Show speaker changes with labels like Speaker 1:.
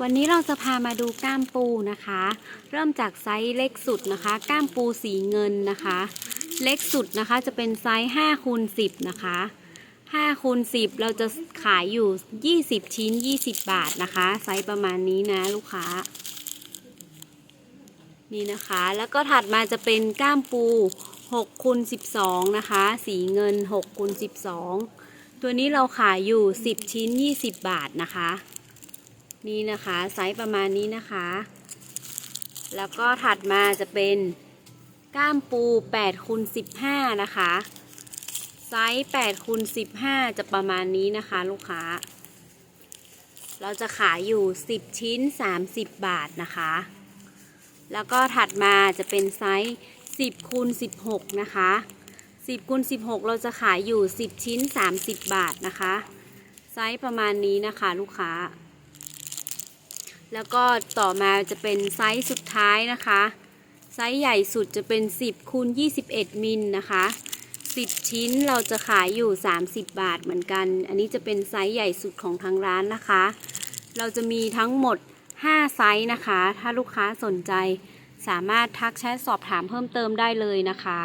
Speaker 1: วันนี้เราจะพามาดูก้ามปูนะคะ เริ่มจากไซส์เล็กสุดนะคะ ก้ามปูสีเงินนะคะ เล็กสุดนะคะจะเป็นไซส์5คูณ10นะคะ5คูณ10 เราจะขายอยู่ 20 ชิ้น 20 บาทนะคะ ไซส์ประมาณนี้นะลูกค้า นี่นะคะ แล้วก็ถัดมาจะเป็นก้ามปู6คูณ12นะคะ สีเงิน6คูณ12 ตัวนี้เราขายอยู่ 10 ชิ้น 20 บาทนะคะ นี่นะคะไซส์ประมาณนี้นะคะ แล้วก็ถัดมาจะเป็นก้ามปู8คูณ15 นะคะ ไซส์8คูณ15 จะประมาณนี้นะคะลูกค้า เราจะขายอยู่ 10 ชิ้น 30 บาทนะคะ แล้วก็ถัดมาจะเป็นไซส์10คูณ16 นะคะ 10คูณ16 เราจะขายอยู่ 10 ชิ้น 30 บาทนะคะ ไซส์ประมาณนี้นะคะลูกค้า แล้วก็ต่อมาจะเป็นไซส์สุดท้ายนะคะ ไซส์ใหญ่สุดจะเป็น 10คูณ21 มิลนะคะ 10 ชิ้นเราจะขายอยู่ 30 บาทเหมือนกัน อันนี้จะเป็นไซส์ใหญ่สุดของทางร้านนะคะ เราจะมีทั้งหมด 5 ไซส์นะคะ ถ้าลูกค้าสนใจสามารถทักแชทสอบถามเพิ่มเติมได้เลยนะคะ